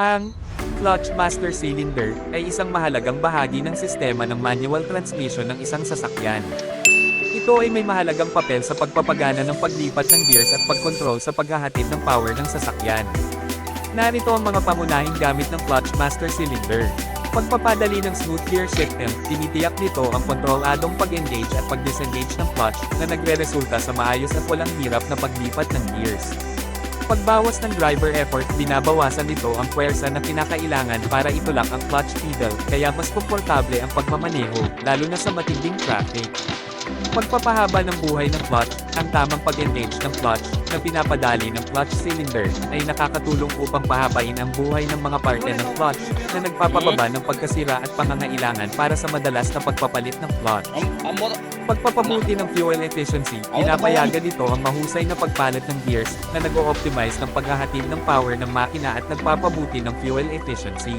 Ang clutch master cylinder ay isang mahalagang bahagi ng sistema ng manual transmission ng isang sasakyan. Ito ay may mahalagang papel sa pagpapagana ng paglipat ng gears at pagkontrol sa paghahatid ng power ng sasakyan. Narito ang mga pamunahing gamit ng clutch master cylinder. Pagpapadali ng smooth gear system, tinitiyak nito ang kontroladong pag-engage at pag-disengage ng clutch na nagre-resulta sa maayos at walang hirap na paglipat ng gears. Pagbawas ng driver effort, binabawasan nito ang puwersa na kinakailangan para itulak ang clutch pedal, kaya mas komportable ang pagmamaneho, lalo na sa matinding traffic. Pagpapahaba ng buhay ng clutch, ang tamang pag-engage ng clutch na pinapadali ng clutch cylinder ay nakakatulong upang pahabain ang buhay ng mga parte ng clutch na nagpapababa ng pagkasira at pangangailangan para sa madalas na pagpapalit ng clutch. Pagpapabuti ng fuel efficiency, pinapayagan nito ang mahusay na pagpalit ng gears na nag-o-optimize ng paghahatid ng power ng makina at nagpapabuti ng fuel efficiency.